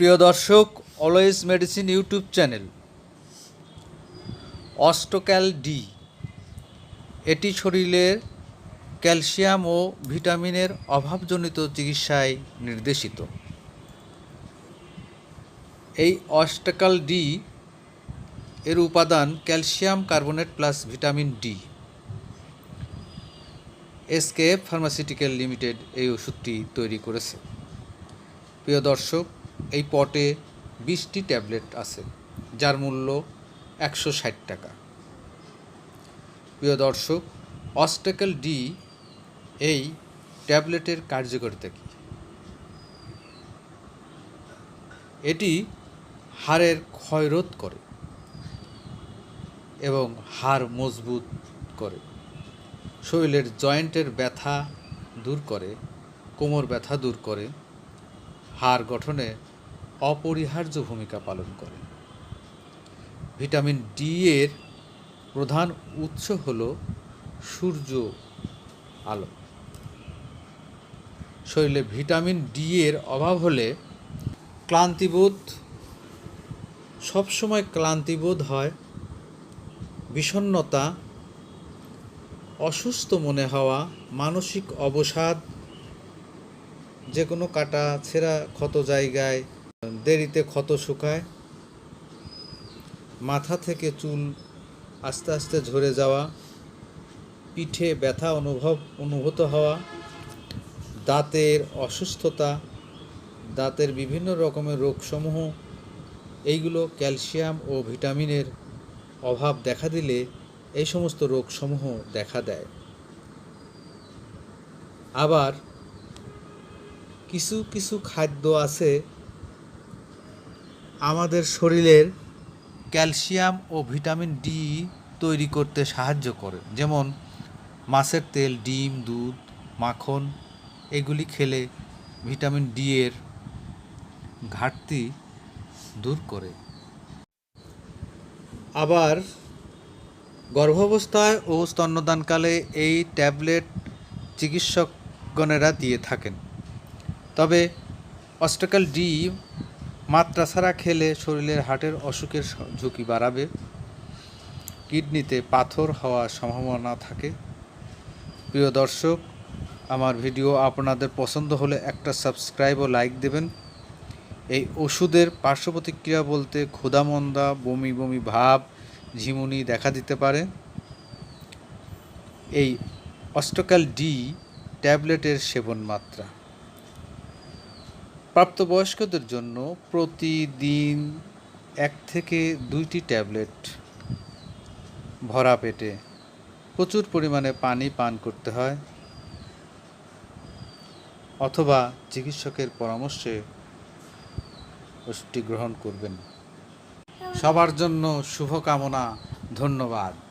প্রিয় দর্শক, always medicine YouTube channel Ostocal D. এটি শরীরের ক্যালসিয়াম ও ভিটামিনের অভাবজনিত চিকিৎসায় নির্দেশিত। এই অস্টাকাল ডি এর উপাদান calcium carbonate plus vitamin D. SKF pharmaceutical limited এই ওষুধটি তৈরি করেছে। প্রিয় দর্শক এই পটে বিশটি ট্যাবলেট আছে, যার মূল্য একশো ষাট টাকা। প্রিয় দর্শক, অস্টেকেল ডি এই ট্যাবলেটের কার্যকারিতা কী? এটি হাড়ের ক্ষয়রোধ করে এবং হাড় মজবুত করে। শরীরের জয়েন্টের ব্যথা দূর করে, কোমর ব্যথা দূর করে। হাড় গঠনে অপরিহার্য ভূমিকা পালন করে। ভিটামিন ডি এর প্রধান উৎস হল সূর্য আলো। শরীরে ভিটামিন ডি এর অভাব হলে ক্লান্তিবোধ, সবসময় ক্লান্তিবোধ হয়, বিষণ্ণতা, অসুস্থ মনে হওয়া, মানসিক অবসাদ যে কোনো কাটা ছেঁড়া ক্ষত জায়গায় দেরিতে ক্ষত শুকায়। মাথা থেকে চুল আস্তে আস্তে ঝরে যাওয়া। পিঠে ব্যথা অনুভব, অনুভূত হওয়া। দাঁতের অসুস্থতা, দাঁতের বিভিন্ন রকমের রোগসমূহ, এইগুলো ক্যালসিয়াম ও ভিটামিনের অভাব দেখা দিলে এই সমস্ত রোগসমূহ দেখা দেয়। আবার কিছু কিছু খাদ্য আছে আমাদের শরীরের ক্যালসিয়াম ও ভিটামিন ডি তৈরি করতে সাহায্য করে। যেমন মাছের তেল, ডিম, দুধ, মাখন, এগুলি খেলে ভিটামিন ডি এর ঘাটতি দূর করে। আবার গর্ভাবস্থায় ও স্তন্যদানকালে এই ট্যাবলেট চিকিৎসকগণেরা দিয়ে থাকেন। তবে অস্টাকাল ডি মাত্রা ছাড়া খেলে শরীরের হার্টের অসুখের ঝুঁকি বাড়াবে। কিডনিতে পাথর হওয়ার সম্ভাবনা থাকে। প্রিয় দর্শক, আমার ভিডিও আপনাদের পছন্দ হলে একটা সাবস্ক্রাইব ও লাইক দেবেন। এই ওষুধের পার্শ্ব প্রতিক্রিয়া বলতে ক্ষুধামন্দা, বমি বমি ভাব, ঝিমুনি দেখা দিতে পারে। এই অস্টকাল ডি ট্যাবলেটের সেবন মাত্রা প্রাপ্তবয়স্কদের জন্য প্রতিদিন এক থেকে দুইটি ট্যাবলেট ভরা পেটে প্রচুর পরিমাণে পানি পান করতে হয় অথবা চিকিৎসকের পরামর্শে ওষুধটি গ্রহণ করবেন। সবার জন্য শুভকামনা, ধন্যবাদ।